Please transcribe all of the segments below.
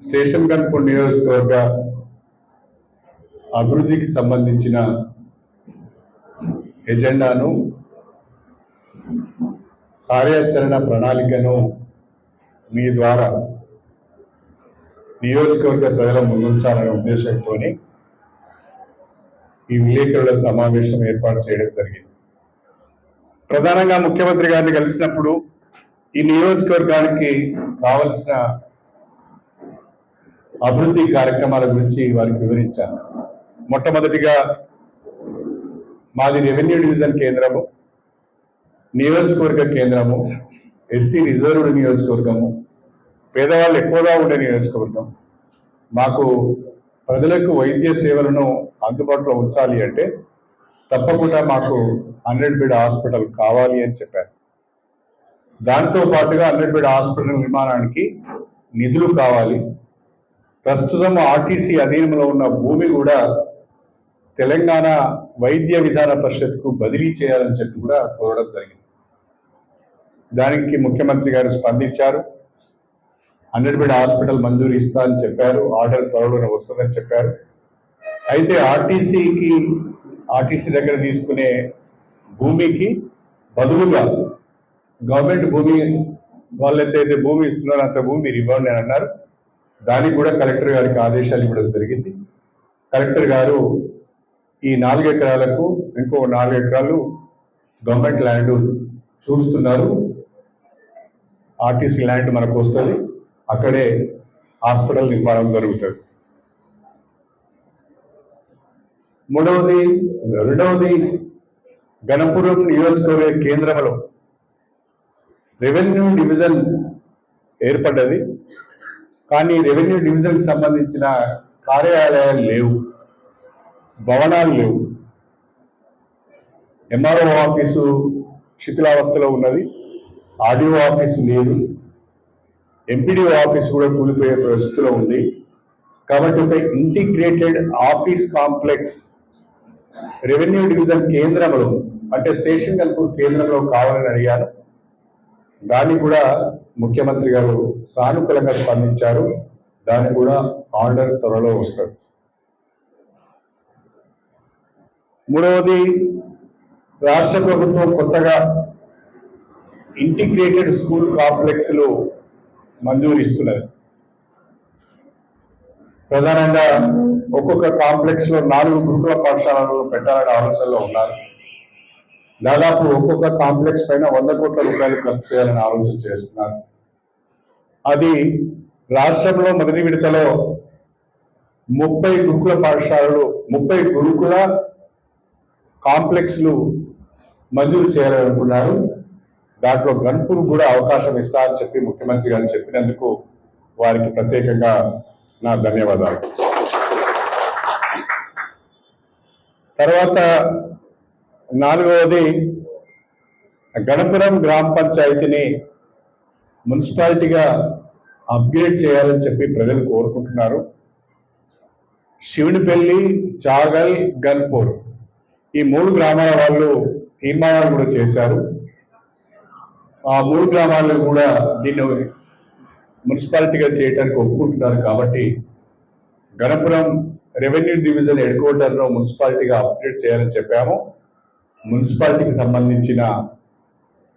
Station Ghanpur నియోజకవర్గ అభివృద్ధికి సంబంధించిన ఎజెండాను కార్యాచరణ ప్రణాళికను మీ ద్వారా నియోజకవర్గ ప్రజల ముందుంచాలనే ఉద్దేశంతో ఈ విలేకరుల సమావేశం ఏర్పాటు చేయడం జరిగింది. ప్రధానంగా ముఖ్యమంత్రి గారిని కలిసినప్పుడు ఈ నియోజకవర్గానికి కావలసిన అభివృద్ధి కార్యక్రమాల గురించి వారికి వివరించాను. మొట్టమొదటిగా మాది రెవెన్యూ డివిజన్ కేంద్రము నియోజకవర్గ కేంద్రము ఎస్సీ రిజర్వ్డ్ నియోజకవర్గము పేదవాళ్ళు ఎక్కువగా ఉండే నియోజకవర్గం. మాకు ప్రజలకు వైద్య సేవలను అందుబాటులో ఉంచాలి అంటే తప్పకుండా మాకు హండ్రెడ్ బెడ్ హాస్పిటల్ కావాలి అని చెప్పారు. దాంతో పాటుగా హండ్రెడ్ బెడ్ హాస్పిటల్ నిర్మాణానికి నిధులు కావాలి. ప్రస్తుతం ఆర్టీసీ అధీనంలో ఉన్న భూమి కూడా తెలంగాణ వైద్య విధాన పరిషత్కు బదిలీ చేయాలని చెప్పి కూడా కోరడం జరిగింది. దానికి ముఖ్యమంత్రి గారు స్పందించారు. హండ్రెడ్ బెడ్ హాస్పిటల్ మంజూరు ఇస్తా అని చెప్పారు. ఆర్డర్ త్వరలోనే వస్తుందని చెప్పారు. అయితే ఆర్టీసీకి ఆర్టీసీ దగ్గర తీసుకునే భూమికి బదులుగా గవర్నమెంట్ భూమి వాళ్ళు ఎంతైతే భూమి ఇస్తున్నారో అంత భూమి మీరు ఇవ్వండి అని అన్నారు. దానికి కూడా కలెక్టర్ గారికి ఆదేశాలు ఇవ్వడం జరిగింది. కలెక్టర్ గారు ఈ నాలుగు ఎకరాలకు ఇంకో నాలుగు ఎకరాలు గవర్నమెంట్ ల్యాండ్ చూస్తున్నారు. ఆర్టీసీ ల్యాండ్ మనకు వస్తుంది. అక్కడే హాస్పిటల్ నిర్మాణం జరుగుతుంది. మూడవది రెండవది గణపురం నియోజకవర్గ కేంద్రంలో రెవెన్యూ డివిజన్ ఏర్పడ్డది. కానీ రెవెన్యూ డివిజన్కి సంబంధించిన కార్యాలయాలు లేవు. భవనాలు లేవు. ఎంఆర్ఓ ఆఫీసు శిథిలావస్థలో ఉన్నది. ఆర్డీఓ ఆఫీసు లేదు. ఎంపీడీఓ ఆఫీస్ కూడా కూలిపోయే పరిస్థితిలో ఉంది. కాబట్టి ఒక integrated office complex revenue division కేంద్రంలో అంటే స్టేషన్ కనుక కేంద్రంలో కావాలని అడిగాను. దాన్ని కూడా ముఖ్యమంత్రి గారు సానుకూలంగా స్పందించారు. దాన్ని కూడా ఆర్డర్ త్వరలో వస్తుంది. మూడవది రాష్ట్ర ప్రభుత్వం కొత్తగా ఇంటిగ్రేటెడ్ స్కూల్ కాంప్లెక్స్లు మంజూరు ఇస్తున్నది ప్రధానంగా ఒక్కొక్క కాంప్లెక్స్లో నాలుగు గురుకుల పాఠశాలలు పెట్టాలనే ఆలోచనలో ఉన్నారు. దాదాపు ఒక్కొక్క కాంప్లెక్స్ పైన వంద కోట్ల రూపాయలు ఖర్చు చేయాలని ఆలోచన చేస్తున్నారు. అది రాష్ట్రంలో మొదటి విడతలో ముప్పై గురుకుల పాఠశాలలు ముప్పై గురుకుల కాంప్లెక్స్లు మంజూరు చేయాలనుకున్నారు. దాంట్లో గన్పూర్ కూడా అవకాశం ఇస్తా అని చెప్పి ముఖ్యమంత్రి గారు చెప్పినందుకు వారికి ప్రత్యేకంగా నా ధన్యవాదాలు. తర్వాత నాలుగవది గణపురం గ్రామ పంచాయతీని మున్సిపాలిటీగా అప్గ్రేడ్ చేయాలని చెప్పి ప్రజలు కోరుకుంటున్నారు. శివునిపల్లి చాగల్ గన్పూర్ ఈ మూడు గ్రామాల వాళ్ళు తీర్మానాలు కూడా చేశారు. ఆ మూడు గ్రామాలు కూడా దీన్ని మున్సిపాలిటీగా చేయడానికి ఒప్పుకుంటున్నారు కాబట్టి గణపురం రెవెన్యూ డివిజన్ హెడ్ క్వార్టర్లో మున్సిపాలిటీగా అప్డేట్ చేయాలని చెప్పాము. మున్సిపాలిటీకి సంబంధించిన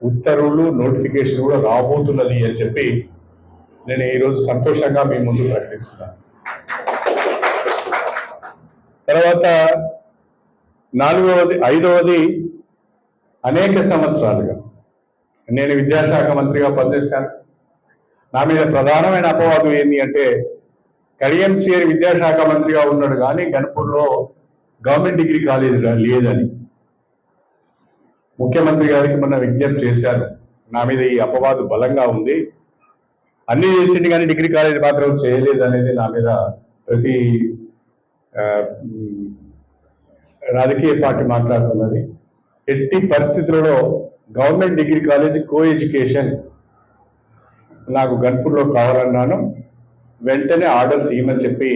ఉత్తర్వులు నోటిఫికేషన్ కూడా రాబోతున్నది అని చెప్పి నేను ఈరోజు సంతోషంగా మీ ముందు ప్రకటిస్తున్నాను. తర్వాత నాలుగవది ఐదవది అనేక సంవత్సరాలుగా నేను విద్యాశాఖ మంత్రిగా పనిచేశాను. నా మీద ప్రధానమైన అపవాదం ఏంటి అంటే కడియం సిఆర్ విద్యాశాఖ మంత్రిగా ఉన్నాడు కానీ గణపూర్లో గవర్నమెంట్ డిగ్రీ కాలేజ్ లేదని. ముఖ్యమంత్రి గారికి మొన్న విజ్ఞప్తి చేశారు. నా మీద ఈ అపవాదు బలంగా ఉంది. అన్ని చేసింది కానీ డిగ్రీ కాలేజ్ మాత్రం చేయలేదు అనేది నా మీద ప్రతి రాజకీయ పార్టీ మాట్లాడుతున్నది. ఎట్టి పరిస్థితులలో government degree college co education నాకు గన్పూర్లో కావాలన్నాను. వెంటనే ఆర్డర్స్ ఇవ్వమని చెప్పి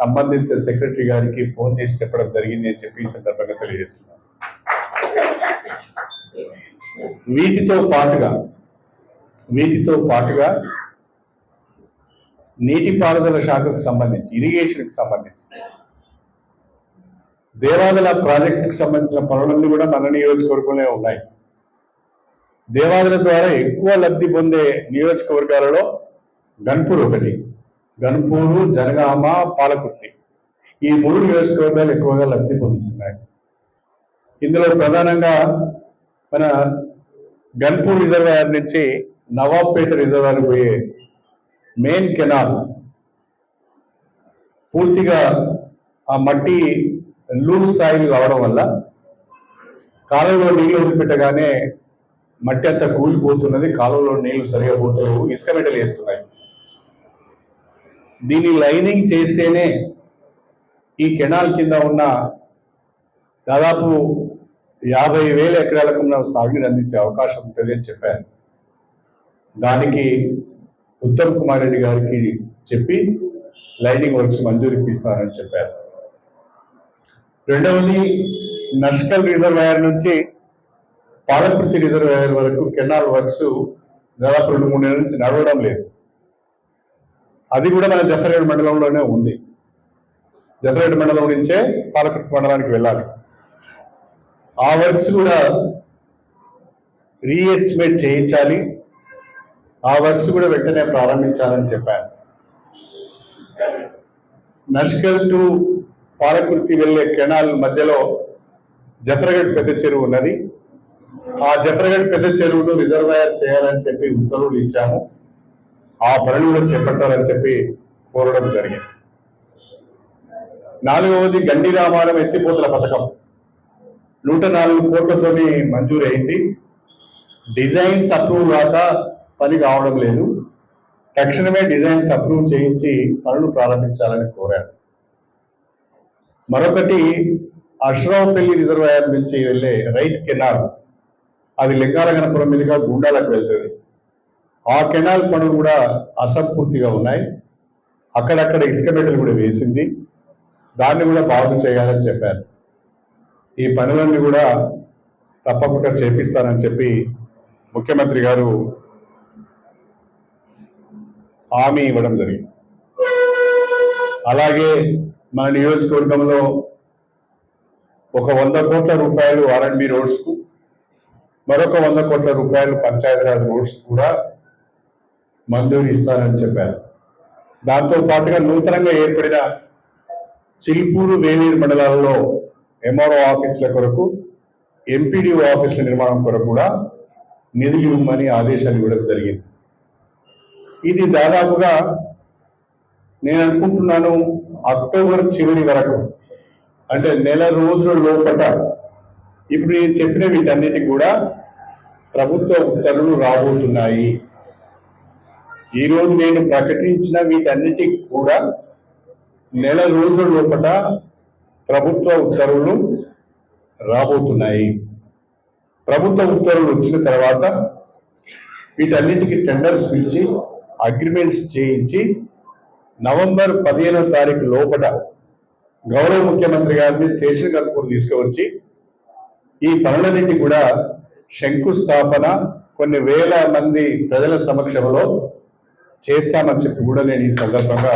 సంబంధిత సెక్రటరీ గారికి ఫోన్ చేసి చెప్పడం జరిగింది అని చెప్పి ఈ సందర్భంగా తెలియజేస్తున్నాను. వీటితో పాటుగా వీటితో పాటుగా నీటిపారుదల శాఖకు సంబంధించి ఇరిగేషన్కి సంబంధించి దేవాదల ప్రాజెక్టుకు సంబంధించిన పనులన్నీ కూడా మన నియోజకవర్గంలో ఉన్నాయి. దేవాదల ద్వారా ఎక్కువ లబ్ధి పొందే నియోజకవర్గాలలో గన్పూర్ ఒకటి గన్పూరు జనగామ పాలకుర్తి. ఈ మూడు నియోజకవర్గాలు ఎక్కువగా లబ్ధి పొందుతున్నాయి. ఇందులో ప్రధానంగా మన గన్పూర్ రిజర్వాయర్ నుంచి నవాబ్పేట రిజర్వాయర్ పోయే మెయిన్ కెనాల్ పూర్తిగా ఆ మట్టి లూజ్ స్థాయిలు కావడం వల్ల కాలువలో నీళ్ళు వదిలిపెట్టగానే మట్టి అంతా కూలిపోతున్నది కాలువలో నీళ్ళు సరిగా పోతలేవు ఇసుక మెటలు వేస్తున్నాయి. దీన్ని లైనింగ్ చేస్తేనే ఈ కెనాల్ కింద ఉన్న దాదాపు యాభై వేల ఎకరాలకు ఉన్న సాగునీరు అందించే అవకాశం ఉంటుంది అని చెప్పారు దానికి ఉత్తమ్ కుమార్ రెడ్డి గారికి చెప్పి లైనింగ్ వర్క్స్ మంజూరు ఇప్పిస్తారని చెప్పారు. రెండవది నర్షకల్ రిజర్వాయర్ నుంచి పాలకృతి రిజర్వాయర్ వరకు కెనాల్ వర్క్స్ దాదాపు రెండు మూడు నెలల నుంచి నడవడం లేదు. అది కూడా మన జఫర్గఢ్ మండలంలోనే ఉంది. జఫర్గఢ్ మండలం నుంచే పాలకృతి మండలానికి వెళ్ళాలి. ఆ వర్క్స్ కూడా రీఎస్టిమేట్ చేయించాలి. ఆ వర్క్స్ కూడా వెంటనే ప్రారంభించాలని చెప్పాను నష్కల్ టు పాలకుర్తి వెళ్ళే కెనాల్ మధ్యలో జత్రగడ్ పెద్ద చెరువు ఉన్నది. ఆ జత్రగడ్ పెద్ద చెరువును రిజర్వాయర్ చేయాలని చెప్పి ఉత్తర్వులు ఇచ్చాము. ఆ పనులు కూడా చేపట్టాలని చెప్పి కోరడం జరిగింది. నాలుగవది గండి రామారం ఎత్తిపోతల పథకం. నూట నాలుగు కోట్లతోనే మంజూరు అయింది డిజైన్స్ అప్రూవ్ కాక పని కావడం లేదు. తక్షణమే డిజైన్స్ అప్రూవ్ చేయించి పనులు ప్రారంభించాలని కోరారు. మరొకటి అశ్రావుపల్లి రిజర్వాయర్ నుంచి వెళ్ళే రైట్ కెనాల్ అది లింగారగనపురం మీదుగా గుండాలకు వెళ్తుంది. ఆ కెనాల్ పనులు కూడా అసంపూర్తిగా ఉన్నాయి. అక్కడక్కడ ఇసుక బిడ్డలు కూడా వేసింది. దాన్ని కూడా బాగు చేయాలని చెప్పారు. ఈ పనులన్నీ కూడా తప్పకుండా చేపిస్తానని చెప్పి ముఖ్యమంత్రి గారు హామీ ఇవ్వడం జరిగింది. అలాగే మన నియోజకవర్గంలో ఒక వంద కోట్ల రూపాయలు ఆర్ఎండ్బి రోడ్స్కు మరొక వంద కోట్ల రూపాయలు పంచాయతీరాజ్ రోడ్స్ కూడా మంజూరు ఇస్తానని చెప్పారు. దాంతో పాటుగా నూతనంగా ఏర్పడిన చిల్పూరు వేలేరు మండలాల్లో ఎంఆర్ఓ ఆఫీసుల కొరకు ఎంపీడీఓ ఆఫీసుల నిర్మాణం కొరకు కూడా నిధులు ఇవ్వమని ఆదేశాలు ఇవ్వడం జరిగింది. ఇది దాదాపుగా నేను అనుకుంటున్నాను అక్టోబర్ చివరి వరకు అంటే నెల రోజుల లోపల. ఇప్పుడు నేను చెప్పిన వీటన్నిటికి కూడా ప్రభుత్వ ఉత్తర్వులు రాబోతున్నాయి. ఈరోజు నేను ప్రకటించిన వీటన్నిటికి కూడా నెల రోజుల లోపల ప్రభుత్వ ఉత్తర్వులు రాబోతున్నాయి. ప్రభుత్వ ఉత్తర్వులు వచ్చిన తర్వాత వీటన్నిటికీ టెండర్స్ పిలిచి అగ్రిమెంట్స్ చేయించి నవంబర్ పదిహేనో తారీఖు లోపల గౌరవ ముఖ్యమంత్రి గారిని స్టేషన్ కనుపూర్ తీసుకువచ్చి ఈ పనులన్నింటి కూడా శంకుస్థాపన కొన్ని వేల మంది ప్రజల సమక్షంలో చేస్తామని చెప్పి కూడా నేను ఈ సందర్భంగా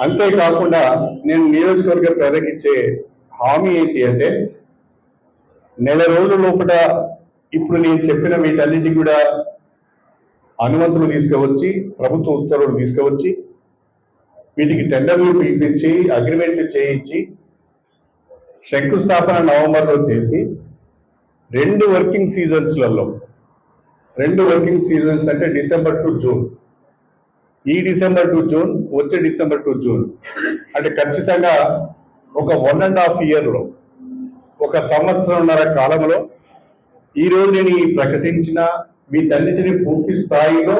అంతేకాకుండా నేను నియోజకవర్గ ప్రజలకు హామీ ఏంటి అంటే నెల రోజుల లోపల ఇప్పుడు నేను చెప్పిన వీటన్నిటి కూడా అనుమతులు తీసుకువచ్చి ప్రభుత్వ ఉత్తర్వులు తీసుకువచ్చి వీటికి టెండర్లు పిలిపించి అగ్రిమెంట్లు చేయించి శంకుస్థాపన నవంబర్లో చేసి రెండు వర్కింగ్ సీజన్స్లలో రెండు వర్కింగ్ సీజన్స్ అంటే డిసెంబర్ టు జూన్ ఈ డిసెంబర్ టు జూన్ వచ్చే డిసెంబర్ టు జూన్ అంటే ఖచ్చితంగా ఒక వన్ అండ్ హాఫ్ ఇయర్లో ఒక సంవత్సరంన్నర కాలంలో ఈ రోజు నేను ఈ ప్రకటించిన వీటన్నిటిని పూర్తి స్థాయిలో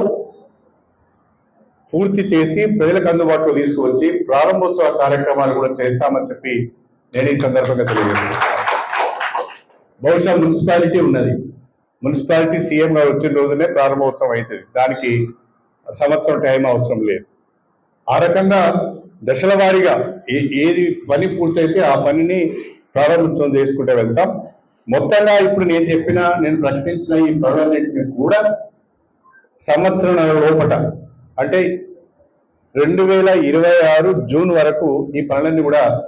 పూర్తి చేసి ప్రజలకు అందుబాటులో తీసుకువచ్చి ప్రారంభోత్సవ కార్యక్రమాలు కూడా చేస్తామని చెప్పి నేను ఈ సందర్భంగా తెలియజేస్తున్నాను. బహుశా మున్సిపాలిటీ ఉన్నది. మున్సిపాలిటీ సీఎం గారు వచ్చిన రోజునే ప్రారంభోత్సవం అవుతుంది. దానికి సంవత్సరం టైం అవసరం లేదు. ఆ రకంగా దశల వారీగా ఏ- ఏది పని పూర్తయితే ఆ పనిని ప్రారంభం చేసుకుంటూ వెళ్తాం. మొత్తంగా ఇప్పుడు నేను చెప్పిన నేను ప్రకటించిన ఈ పనులన్నింటినీ కూడా సంవత్సరం లోపట అంటే రెండు వేల ఇరవై ఆరు జూన్ వరకు ఈ పనులన్నీ కూడా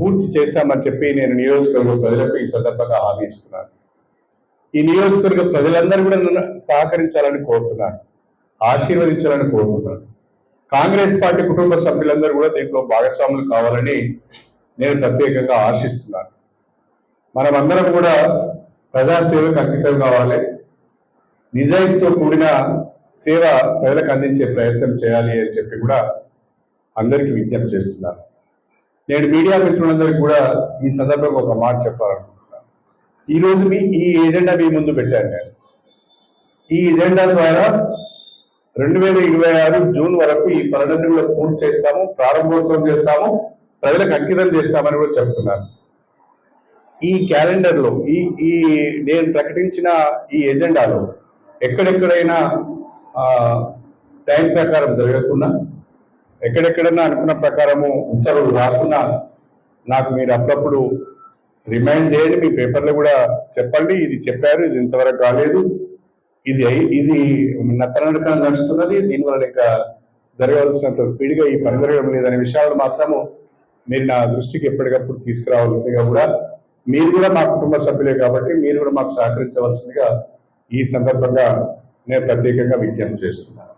పూర్తి చేస్తామని చెప్పి నేను నియోజకవర్గ ప్రజలకు ఈ సందర్భంగా హామీ ఇస్తున్నాను. ఈ నియోజకవర్గ ప్రజలందరూ కూడా నన్ను సహకరించాలని కోరుతున్నాను. ఆశీర్వదించాలని కోరుకుంటున్నాను. కాంగ్రెస్ పార్టీ కుటుంబ సభ్యులందరూ కూడా దీంట్లో భాగస్వాములు కావాలని నేను ప్రత్యేకంగా ఆశిస్తున్నాను. మనమందరం కూడా ప్రజాసేవకు అంకితం కావాలి. నిజాయితీతో కూడిన సేవ ప్రజలకు అందించే ప్రయత్నం చేయాలి అని చెప్పి కూడా అందరికీ విజ్ఞప్తి చేస్తున్నాను. నేను మీడియా మిత్రులందరికీ కూడా ఈ సందర్భంగా ఒక మాట చెప్పాలనుకుంటున్నాను. ఈరోజు మీ ఈ ఎజెండా మీ ముందు పెట్టాను నేను. ఈ ఎజెండా ద్వారా రెండు వేల ఇరవై ఆరు జూన్ వరకు ఈ పనులన్నీ కూడా పూర్తి చేస్తాము ప్రారంభోత్సవం చేస్తాము ప్రజలకు అంకితం చేస్తామని కూడా చెప్తున్నారు. ఈ క్యాలెండర్లో ఈ ఈ నేను ప్రకటించిన ఈ ఎజెండాలో ఎక్కడెక్కడైనా టైం ప్రకారం జరగకుండా ఎక్కడెక్కడైనా అనుకున్న ప్రకారము ఉత్తర్వులు రాకుండా నాకు మీరు అప్పుడప్పుడు రిమైండ్ చేయండి మీ పేపర్లో కూడా చెప్పండి ఇది చెప్పారు ఇది ఇంతవరకు కాలేదు. ఇది అయి- ఇది నత్తనడకం నడుస్తున్నది. దీనివల్ల ఇంకా జరగవలసినంత స్పీడ్గా ఈ పని జరగడం లేదనే విషయాలు మాత్రము మీరు నా దృష్టికి ఎప్పటికప్పుడు తీసుకురావాల్సిందిగా కూడా మీరు కూడా మా కుటుంబ సభ్యులే కాబట్టి మీరు కూడా మాకు సహకరించవలసిందిగా ఈ సందర్భంగా నేను ప్రత్యేకంగా విజ్ఞప్తి చేస్తున్నాను.